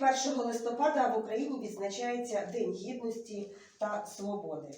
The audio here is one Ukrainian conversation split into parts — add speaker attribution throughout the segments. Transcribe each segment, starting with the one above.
Speaker 1: 31 листопада в Україні відзначається День Гідності та Свободи.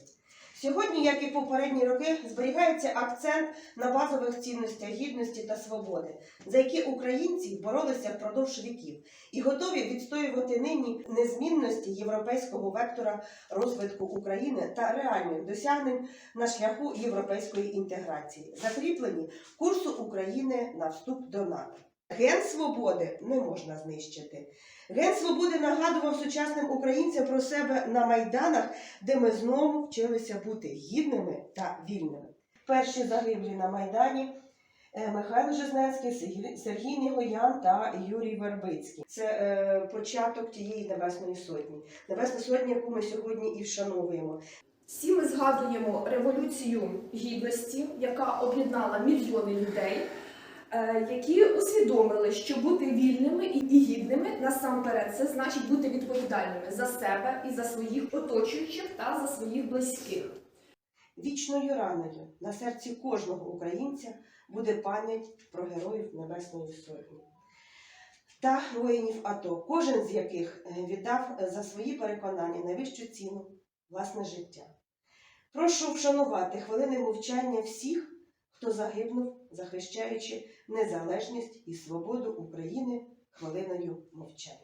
Speaker 1: Сьогодні, як і попередні роки, зберігається акцент на базових цінностях гідності та свободи, за які українці боролися впродовж віків і готові відстоювати нині незмінності європейського вектора розвитку України та реальних досягнень на шляху європейської інтеграції, закріплені курсу України на вступ до НАТО. Ген свободи не можна знищити. Ген свободи нагадував сучасним українцям про себе на майданах, де ми знову вчилися бути гідними та вільними. Перші загиблі на майдані е, Михайло Жизнецький, Сергій- Нігоян та Юрій Вербицький. Це е, початок тієї небесної сотні. Небесна сотня, яку ми сьогодні і вшановуємо.
Speaker 2: Всі ми згадуємо революцію гідності, яка об'єднала мільйони людей, які усвідомили, що бути вільними і гідними насамперед це значить бути відповідальними за себе і за своїх оточуючих та за своїх близьких.
Speaker 1: Вічною раною на серці кожного українця буде пам'ять про героїв Небесної Сотні та воїнів АТО, кожен з яких е, віддав за свої переконання найвищу ціну власне життя. Прошу вшанувати хвилини мовчання всіх, хто загинув, захищаючи незалежність і свободу України хвилиною мовчання.